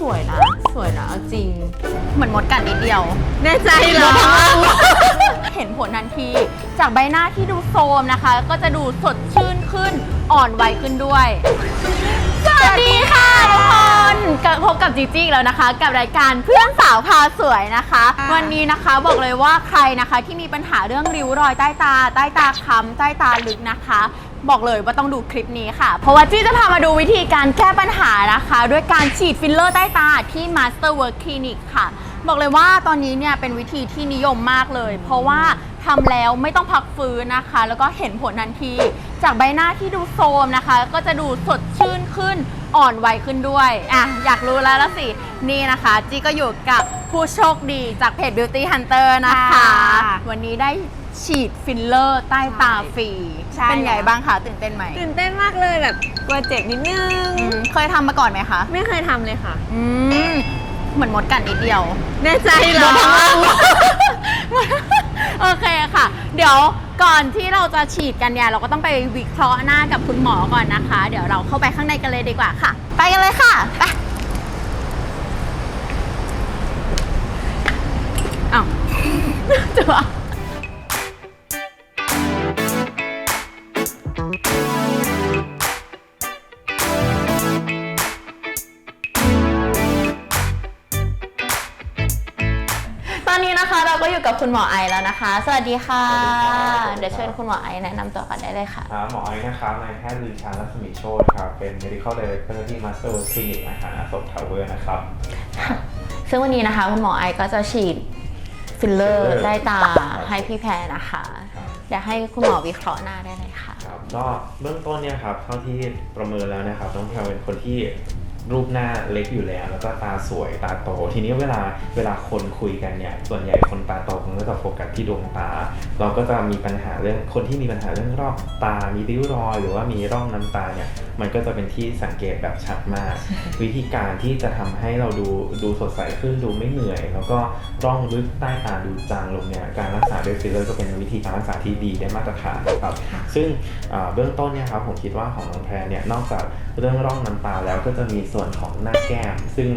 สวยนะ สวยนะเอาจริง เหมือนมดกัดนิดเดียว แน่ใจเหรอ เห็นผลทันที จากใบหน้าที่ดูโทรมนะคะ ก็จะดูสดชื่นขึ้น อ่อนวัยขึ้นด้วย สวัสดีค่ะทุกคนกลับพบกับจีจี้อีกแล้วนะคะ กับรายการเพื่อนสาวพาสวยนะคะ ค่ะ วันนี้นะคะบอกเลยว่าใครนะคะที่มีปัญหาเรื่องริ้วรอยใต้ตา ใต้ตาค้ำใต้ตาลึกนะคะ บอกเลยว่าต้องดูคลิปนี้ค่ะ เพราะว่าจี้จะพามาดูวิธีการแก้ปัญหานะคะ ด้วยการฉีดฟิลเลอร์ใต้ตาที่ Master Work Clinic ค่ะ บอกเลยว่าตอนนี้เนี่ยเป็นวิธีที่นิยมมากเลย เพราะว่าทำแล้วไม่ต้องพักฟื้นนะคะ แล้วก็เห็นผลทันที จากใบหน้าที่ดูโทรมนะคะ ก็จะดูสดชื่นขึ้นอ่อนวัยขึ้นด้วยอะอยากรู้แล้วละสินี่นะคะ จีก็อยู่กับ ผู้โชคดีจากเพจ Beauty Hunter นะคะ ค่ะวันนี้ได้ฉีดฟิลเลอร์ใต้ตาฟรี ใช่เป็นไงแล้ว บ้างคะตื่นเต้นไหมตื่นเต้นมากเลยแบบกลัวเจ็บนิดนึง อืมเคยทำมาก่อนไหมคะไม่เคยทำเลยค่ะ อืมเหมือนมดกัดนิดเดียว แน่ใจเหรอ โอเคค่ะ เดี๋ยวก่อนที่เราจะฉีดกันเนี่ย เราก็ต้องไปวิเคราะห์หน้ากับคุณหมอก่อนนะคะ เดี๋ยวเราเข้าไปข้างในกันเลยดีกว่าค่ะ ไปกันเลยค่ะ ไปอ้าว จัวตอนนี้นะคะเราก็อยู่กับคุณหมอไอแล้วนะคะ สวัสดีค่ะ เดี๋ยวเชิญคุณหมอไอแนะนำตัวกันได้เลยค่ะ ครับหมอไอ้นะครับนายแพทย์ลือชารัศมีโชตครับ เป็น medical director ที่ Master Work Clinic อาหารอโศกทาวเวอร์นะครับ ซึ่งวันนี้นะคะคุณหมอไอก็จะฉีด ฟิลเลอร์ filler ใต้ตาครับให้พี่แพรนะคะครับเดี๋ยวให้คุณหมอวิเคราะห์หน้าได้เลยค่ะ ครับก็เบื้องต้นเนี่ยครับเท่าที่ประเมินแล้วนะครับน้องแพรเป็นคนที่ รูปหน้าเล็กอยู่แล้ว แล้วก็ตาสวยตาโต ทีนี้เวลาเวลาคนคุยกันเนี่ยส่วนใหญ่คนตาโตเขาก็จะโฟกัสที่ดวงตา เราก็จะมีปัญหาเรื่องคนที่มีปัญหาเรื่องรอบตา มีริ้วรอย หรือว่ามีร่องน้ำตาเนี่ยมันก็จะเป็นที่สังเกตแบบชัดมาก วิธีการที่จะทำให้เราดูดูสดใสขึ้นดูไม่เหนื่อย แล้วก็ร่องลึกใต้ตาดูจางลงเนี่ยการรักษาด้วยฟิลเลอร์ก็เป็นวิธีการรักษาที่ดีได้มาตรฐานนะครับซึ่งอ่าเบื้องต้นเนี่ยครับผมคิดว่าของน้องแพรเนี่ยนอกจากเรื่องร่องน้ำตาแล้วก็จะมีส่วนของหน้าแก้มซึ่ง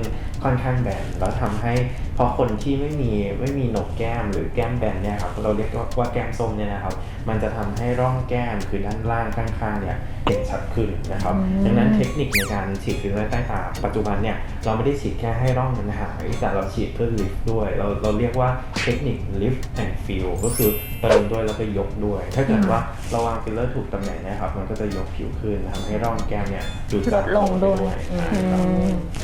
ค่อนข้างแบนแล้วทำให้ เพราะคนที่ไม่มีไม่มีหนกแก้มหรือแก้มแบนเนี่ยครับเราเรียกว่าว่าแก้มส้มเนี่ยนะครับ มันจะทำให้ร่องแก้มคือด้านล่างข้างๆเนี่ยเห็นชัดขึ้นนะครับอืมดังนั้นเทคนิคในการฉีดฟิลเลอร์ใต้ตาปัจจุบันเนี่ยเราไม่ได้ฉีดแค่ให้ร่องมันหายแต่เราฉีดเพื่อลิฟต์ด้วย เราเราเรียกว่าเทคนิค lift and fill ก็คือเติมด้วยแล้วก็ยกด้วย ถ้าเกิดว่าเราวางฟิลเลอร์ถูกตำแหน่งเนะครับ มันก็จะยกผิวขึ้นทำให้ร่องแก้มเนี่ยดูลดลงด้วยใช่ครับ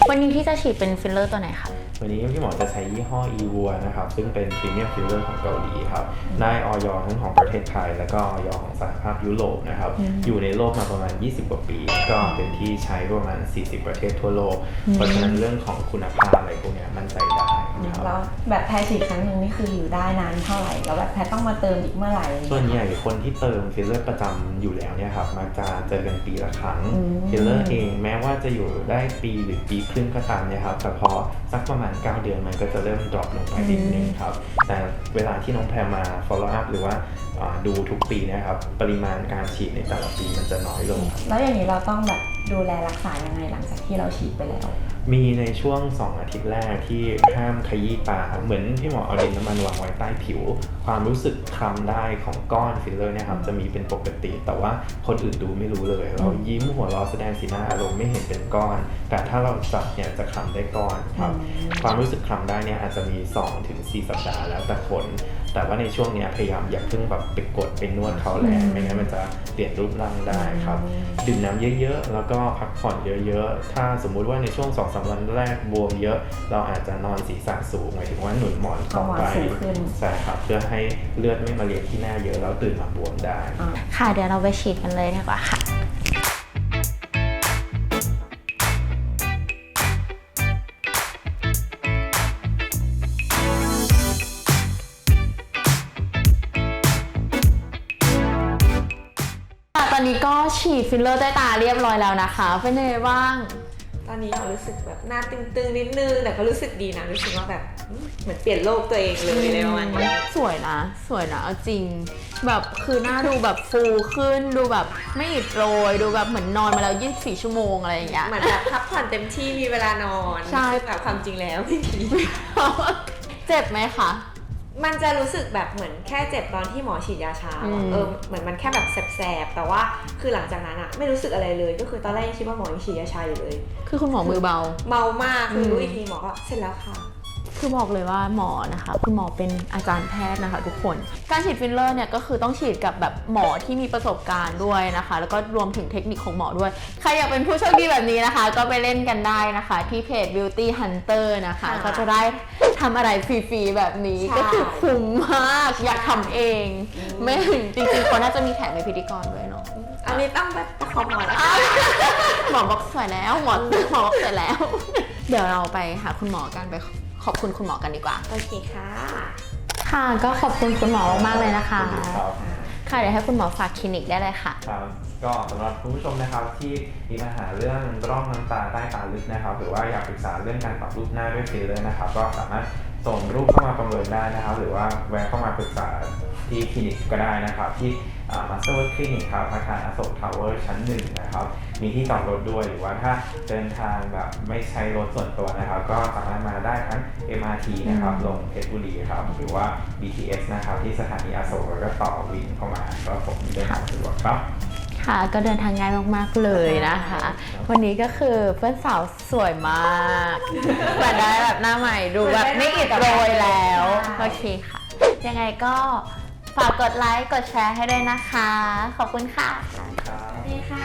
วันนี้ที่จะฉีดเป็นฟิลเลอร์ตัวไหนคะวันนี้พี่หมอจะใช้ยี่ห้อ e w a นะครับ ซึ่งเป็นพรีเมียมฟิลเลอร์ของเกาหลีครับ ได้ออยทั้งของประเทศไทย แล้วก็ออยของสหภาพยุโรปนะครับ อยู่ในโลกมาประมาณ 20 กว่าปี ก็เป็นที่ใช้ประมาณ 40 ประเทศทั่วโลก เพราะฉะนั้นเรื่องของคุณภาพอะไรพวกเนี้ยมั่นใจได้นะครับแล้วแบบแพรฉีดครั้งหนึ่งนี่คืออยู่ได้นานเท่าไหร่ แล้วแบบแพรต้องมาเติมอีกเมื่อไหร่อะไรอย่างส่วนเงี้ยใหญ่คนที่เติมฟิลเลอร์ประจำอยู่แล้วเนี่ยครับมักจะเจอกันปีละครั้งอืมฟิลเลอร์เองแม้ว่าจะอยู่ได้ปีหรือปีครึ่งก็ตามเนี่ยครับแต่พอสักประมาณ 9 เดือนมันก็จะเริ่มดรอปลงไปนิดนึงครับ แต่เวลาที่น้องแพรมา follow up หรือว่าดูทุกปีนะครับ ปริมาณการฉีดในแต่ละปีมันจะน้อยลง แล้วอย่างนี้เราต้องแบบดูแลรักษายังไงหลังจากที่เราฉีดไปแล้ว มีในช่วง 2 อาทิตย์แรกที่ห้ามขยี้ตา เหมือนที่หมอเอาดินน้ำมันวางไว้ใต้ผิว ความรู้สึกคลำได้ของก้อนฟิลเลอร์เนี่ยครับจะมีเป็นปกติ แต่ว่าคนอื่นดูไม่รู้เลย เรายิ้มหัวเราะแสดงสีหน้าอารมณ์ไม่เห็นเป็นก้อน แต่ถ้าเราจับเนี่ยจะคลำได้ก้อนครับอืมความรู้สึกคลำได้เนี่ยอาจจะมี 2-4ถึง4สัปดาห์แล้วแต่คน แต่ว่าในช่วงเนี้ยพยายามอย่าเพิ่งแบบไปกดไปนวดเขาแรงไม่งั้นมันจะเปลี่ยนรูปร่างได้ครับ ดื่มน้ำเยอะๆ แล้วก็พักผ่อนเยอะๆ ถ้าสมมุติว่าในช่วง2อสวันแรกบวมเยอะ เราอาจจะนอนศีรษะสูงหมายถึงว่าหนุนหมอนต่อไปเอาหมอนสูงขึ้นใช่ครับเพื่อให้เลือดไม่มาเลี้ยงที่หน้าเยอะแล้วตื่นมาบวมได้อ่าค่ะเดี๋ยวเราไปฉีดกันเลยดีกว่าค่ะ ตอนนี้ก็ฉีดฟิลเลอร์ใต้ตาเรียบร้อยแล้วนะคะเป็นยังไงบ้าง ตอนนี้เรารู้สึกแบบหน้าตึงๆ นิดนึง แต่ก็รู้สึกดีนะ รู้สึกว่าแบบอืมเหมือนเปลี่ยนโลกตัวเองเลยอะไรประมาณนี้สวยนะ สวยนะเอาจริง แบบคือหน้าดูแบบฟูขึ้น ดูแบบไม่อิดโรย ดูแบบเหมือนนอนมาแล้ว 24 ชั่วโมงอะไรอย่างเงี้ย เหมือนแบบพักผ่อนเต็มที่มีเวลานอนใช่ ซึ่งแบบความจริงแล้วไม่มี เจ็บไหมคะ มันจะรู้สึกแบบเหมือนแค่เจ็บตอนที่หมอฉีดยาชาอืม เออเหมือนมันแค่แบบแสบๆแต่ว่าคือหลังจากนั้นอะไม่รู้สึกอะไรเลย ก็คือตอนแรกยังคิดว่าหมอยังฉีดยาชาอยู่เลย คือคุณหมอมือเบา เมามากคือมรู้อีกทีหมอก็เสร็จแล้วค่ะ คือบอกเลยว่าหมอนะคะคุณหมอเป็นอาจารย์แพทย์นะคะ ทุกคน การฉีดฟิลเลอร์เนี่ยก็คือต้องฉีดกับแบบหมอที่มีประสบการณ์ด้วยนะคะ แล้วก็รวมถึงเทคนิคของหมอด้วย ใครอยากเป็นผู้โชคดีแบบนี้นะคะ ก็ไปเล่นกันได้นะคะ ที่เพจ Beauty Hunter นะคะค่ะก็จะได้ทำอะไรฟรีๆแบบนี้ใช่ก็คือคุ้มมากอยากทำเอง ไม่ถึงจริงๆเขาน่าจะมีแถมเป็นพิธีกรด้วยเนาะอันนี้ต้องไปประคองหมอแล้วหมอบอกสวยแล้วหมอหมอบอกสวยแล้ว เดี๋ยวเราไปหาคุณหมอกันไป ขอบคุณคุณหมอกันดีกว่า โอเคค่ะ ค่ะก็ขอบคุณคุณหมอมากๆเลยนะคะครับ ค่ะเดี๋ยวให้คุณหมอฝากคลินิกได้เลยค่ะ ครับก็สำหรับคุณผู้ชมนะครับที่มีปัญหาเรื่องร่องน้ำตาใต้ตาลึกนะครับ หรือว่าอยากปรึกษาเรื่องการปรับรูปหน้าด้วยฟิลเลอร์นะครับ ก็สามารถส่งรูปเข้ามาประเมินได้นะครับ หรือว่าแวะเข้ามาปรึกษา ที่คลินิกก็ได้นะครับ ที่มาสเตอร์คลินิกครับอาคารอโศกทาวเวอร์ชั้นหนึ่งนะครับมีที่จอดรถด้วยหรือว่าถ้าเดินทางแบบไม่ใช้รถส่วนตัวนะครับ ก็สามารถมาได้ทั้ง MRT นะครับลงเพชรบุรีครับหรือว่า BTS นะครับที่สถานีอโศกแล้วก็ต่อวินเข้ามาก็ผมเดินทางสะดวกครับค่ะก็เดินทางง่ายมาก ๆ เลยนะคะ วันนี้ก็คือเพื่อนสาวสวยมากเหมือนได้แบบหน้าใหม่ดูแบบไม่อิดโรยแล้ว โอเคค่ะ ยังไงก็ ฝากกดไลค์ กดแชร์ให้ด้วยนะคะ ขอบคุณค่ะครับนี่ค่ะ